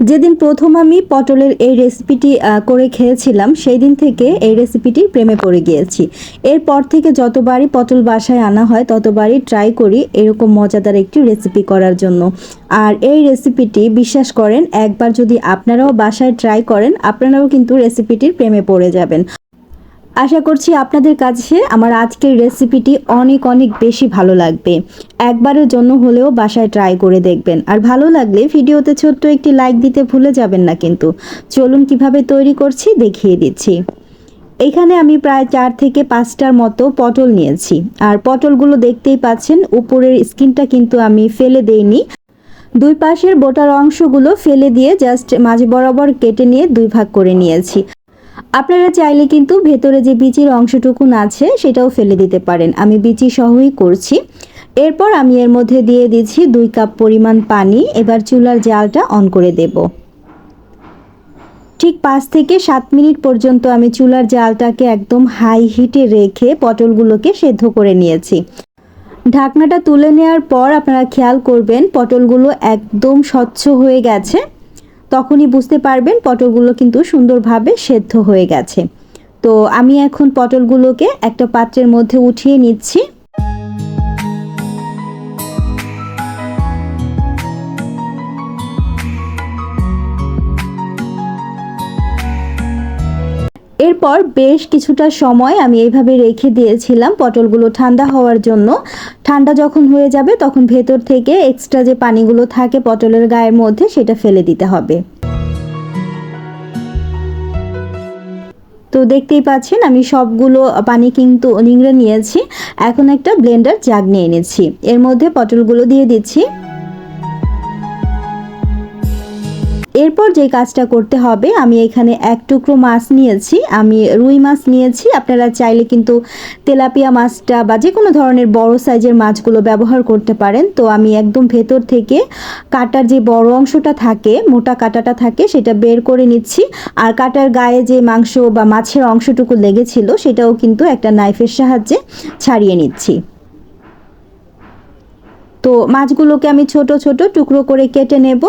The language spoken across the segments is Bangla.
যেদিন প্রথম আমি পটলের এই রেসিপিটি করে খেয়েছিলাম সেই দিন থেকে এই রেসিপিটি প্রেমে পড়ে গিয়েছি। এরপর থেকে যতবারই পটল বাসায় আনা হয়, ততবারই ট্রাই করি এরকম মজাদার একটি রেসিপি করার জন্য। আর এই রেসিপিটি বিশ্বাস করেন, একবার যদি আপনারাও বাসায় ট্রাই করেন, আপনারাও কিন্তু রেসিপিটির প্রেমে পড়ে যাবেন। আশা করছি আপনাদের কাছে আমার আজকের রেসিপিটি অনেক অনেক বেশি ভালো লাগবে। একবারের জন্য হলেও বাসায় ট্রাই করে দেখবেন। আর ভালো লাগলে ভিডিওতে ছোট্ট একটি লাইক দিতে ভুলে যাবেন না কিন্তু। চলুন কীভাবে তৈরি করছি দেখিয়ে দিচ্ছি। এখানে আমি প্রায় চার থেকে পাঁচটার মতো পটল নিয়েছি। আর পটলগুলো দেখতেই পাচ্ছেন, উপরের স্কিনটা কিন্তু আমি ফেলে দেইনি। দুই পাশের বোটার অংশগুলো ফেলে দিয়ে জাস্ট মাঝ বরাবর কেটে নিয়ে দুই ভাগ করে নিয়েছি। আপনারা চাইলে কিন্তু ভেতরে যে বিচির অংশটুকুন আছে, সেটাও ফেলে দিতে পারেন। আমি বিচি সহই করছি। এরপর আমি এর মধ্যে দিয়ে দিচ্ছি দুই কাপ পরিমাণ পানি। এবার চুলার জালটা অন করে দেব। ঠিক পাঁচ থেকে সাত মিনিট পর্যন্ত আমি চুলার জালটাকে একদম হাই হিটে রেখে পটলগুলোকে সেদ্ধ করে নিয়েছি। ঢাকনাটা তুলে নেওয়ার পর আপনারা খেয়াল করবেন, পটলগুলো একদম স্বচ্ছ হয়ে গেছে। তখনই বুঝতে পারবেন পটলগুলো কিন্তু সুন্দরভাবে সেদ্ধ হয়ে গেছে। তো আমি এখন পটলগুলোকে একটা পাত্রের মধ্যে উঠিয়ে নিচ্ছি। এরপর বেশ কিছুটা সময় আমি এইভাবে রেখে দিয়েছিলাম পটলগুলো ঠান্ডা হওয়ার জন্য। ঠান্ডা যখন হয়ে যাবে তখন ভেতর থেকে এক্সট্রা যে পানিগুলো থাকে পটলের গায়ের মধ্যে সেটা ফেলে দিতে হবে। তো দেখতেই পাচ্ছেন আমি সবগুলো পানি কিন্তু নিংড়ে নিয়েছি। এখন একটা ব্লেন্ডার জাগ নিয়ে এনেছি এর মধ্যে পটলগুলো দিয়ে দিচ্ছি। এরপর যে কাজটা করতে হবে, আমি এখানে এক টুকরো মাছ নিয়েছি। আমি রুই মাছ নিয়েছি। আপনারা চাইলে কিন্তু তেলাপিয়া মাছটা বা যে কোনো ধরনের বড় সাইজের মাছগুলো ব্যবহার করতে পারেন। তো আমি একদম ভেতর থেকে কাটার যে বড় অংশটা থাকে, মোটা কাটাটা থাকে, সেটা বের করে নিচ্ছি। আর কাটার গায়ে যে মাংস বা মাছের অংশটুকু লেগেছিল, সেটাও কিন্তু একটা নাইফের সাহায্যে ছাড়িয়ে নিচ্ছি। তো মাছগুলোকে আমি ছোট ছোট টুকরো করে কেটে নেব।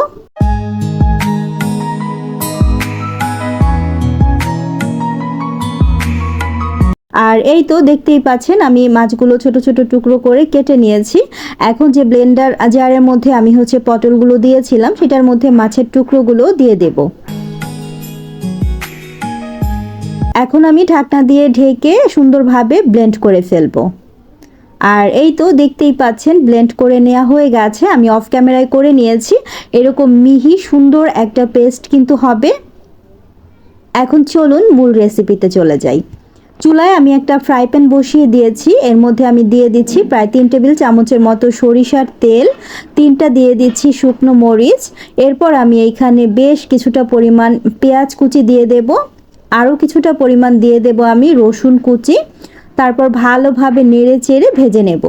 আর এই তো দেখতেই পাচ্ছেন, আমি মাছগুলো ছোট ছোট টুকরো করে কেটে নিয়েছি। এখন যে ব্লেন্ডার জারের মধ্যে আমি হচ্ছে পটলগুলো দিয়েছিলাম, সেটার মধ্যে মাছের টুকরোগুলো দিয়ে দেব। এখন আমি ঢাকনা দিয়ে ঢেকে সুন্দরভাবে ব্লেন্ড করে ফেলব। আর এই তো দেখতেই পাচ্ছেন ব্লেন্ড করে নেওয়া হয়ে গেছে, আমি অফ ক্যামেরায় করে নিয়েছি। এরকম মিহি সুন্দর একটা পেস্ট কিন্তু হবে। এখন চলুন মূল রেসিপিতে চলে যাই। চুলায় আমি একটা ফ্রাই প্যান বসিয়ে দিয়েছি। এর মধ্যে আমি দিয়ে দিচ্ছি প্রায় তিন টেবিল চামচের মতো সরিষার তেল। তিনটা দিয়ে দিচ্ছি শুকনো মরিচ। এরপর আমি এইখানে বেশ কিছুটা পরিমাণ পেঁয়াজ কুচি দিয়ে দেব। আরও কিছুটা পরিমাণ দিয়ে দেব আমি রসুন কুচি। তারপর ভালোভাবে নেড়ে চেড়ে ভেজে নেব।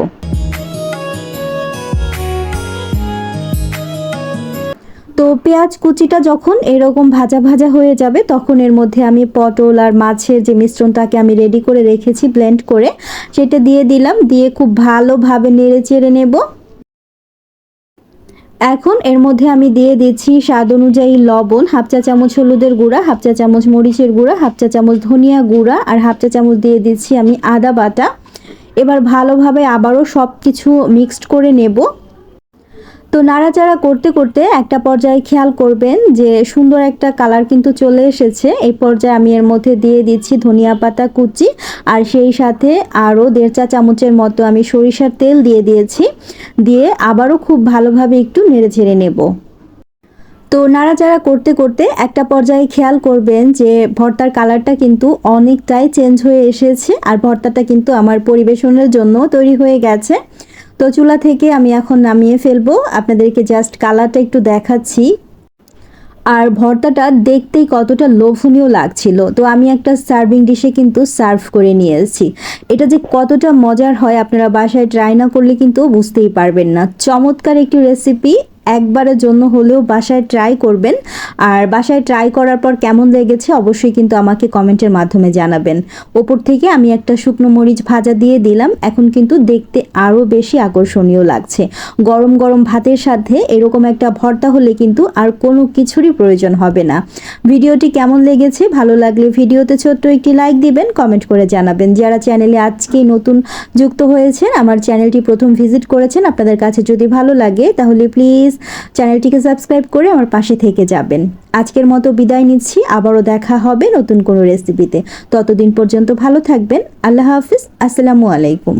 তো পেঁয়াজ কুচিটা যখন এরকম ভাজা ভাজা হয়ে যাবে, তখন এর মধ্যে আমি পটল আর মাছের যে মিশ্রণটাকে আমি রেডি করে রেখেছি ব্লেন্ড করে, সেটা দিয়ে দিলাম, দিয়ে খুব ভালোভাবে নেড়ে চেড়ে নেব। এখন এর মধ্যে আমি দিয়ে দিচ্ছি স্বাদ অনুযায়ী লবণ, হাফ চা চামচ হলুদের গুঁড়া, হাফ চা চামচ মরিচের গুঁড়া, হাফ চা চামচ ধনিয়া গুঁড়া, আর হাফ চা চামচ দিয়ে দিচ্ছি আমি আদা বাটা। এবার ভালোভাবে আবারও সব কিছু মিক্সড করে নেব। তো নাড়াচাড়া করতে করতে একটা পর্যায়ে খেয়াল করবেন যে সুন্দর একটা কালার কিন্তু চলে এসেছে। এই পর্যায়ে আমি এর মধ্যে দিয়ে দিচ্ছি ধনিয়া পাতা, কুচি আর সেই সাথে আরও দেড় চা চামচের মতো আমি সরিষার তেল দিয়ে দিয়েছি। দিয়ে আবারও খুব ভালোভাবে একটু নেড়ে ছেড়ে নেব। তো নাড়াচাড়া করতে করতে একটা পর্যায়ে খেয়াল করবেন যে ভর্তার কালারটা কিন্তু অনেকটাই চেঞ্জ হয়ে এসেছে আর ভর্তাটা কিন্তু আমার পরিবেশনের জন্য তৈরি হয়ে গেছে। তো চুলা থেকে আমি এখন নামিয়ে ফেলব। আপনাদেরকে জাস্ট কালারটা একটু দেখাচ্ছি। আর ভর্তাটা দেখতেই কতটা লোভনীয় লাগছিল। তো আমি একটা সার্ভিং ডিশে কিন্তু সার্ভ করে নিয়ে এসেছি এটা যে কতটা মজার হয় আপনারা বাসায় ট্রাই না করলে কিন্তু বুঝতেই পারবেন না। চমৎকার একটি রেসিপি একবারের জন্য হলেও বাসায় ট্রাই করবেন। আর বাসায় ট্রাই করার পর কেমন লেগেছে অবশ্যই কিন্তু আমাকে কমেন্টের মাধ্যমে জানাবেন। ওপর থেকে আমি একটা শুকনো মরিচ ভাজা দিয়ে দিলাম। এখন কিন্তু দেখতে আরও বেশি আকর্ষণীয় লাগছে। গরম গরম ভাতের সাথে এরকম একটা ভর্তা হলে কিন্তু আর কোনো কিছুরই প্রয়োজন হবে না। ভিডিওটি কেমন লেগেছে? ভালো লাগলে ভিডিওতে ছোট্ট একটি লাইক দিবেন কমেন্ট করে জানাবেন। যারা চ্যানেলে আজকেই নতুন যুক্ত হয়েছেন, আমার চ্যানেলটি প্রথম ভিজিট করেছেন, আপনাদের কাছে যদি ভালো লাগে তাহলে প্লিজ চ্যানেলটিকে সাবস্ক্রাইব করে আমার পাশে থেকে যাবেন। আজকের মতো বিদায় নিচ্ছি, আবারও দেখা হবে নতুন কোনো রেসিপিতে ততদিন পর্যন্ত ভালো থাকবেন, আল্লাহ হাফিজ, আসসালামু আলাইকুম।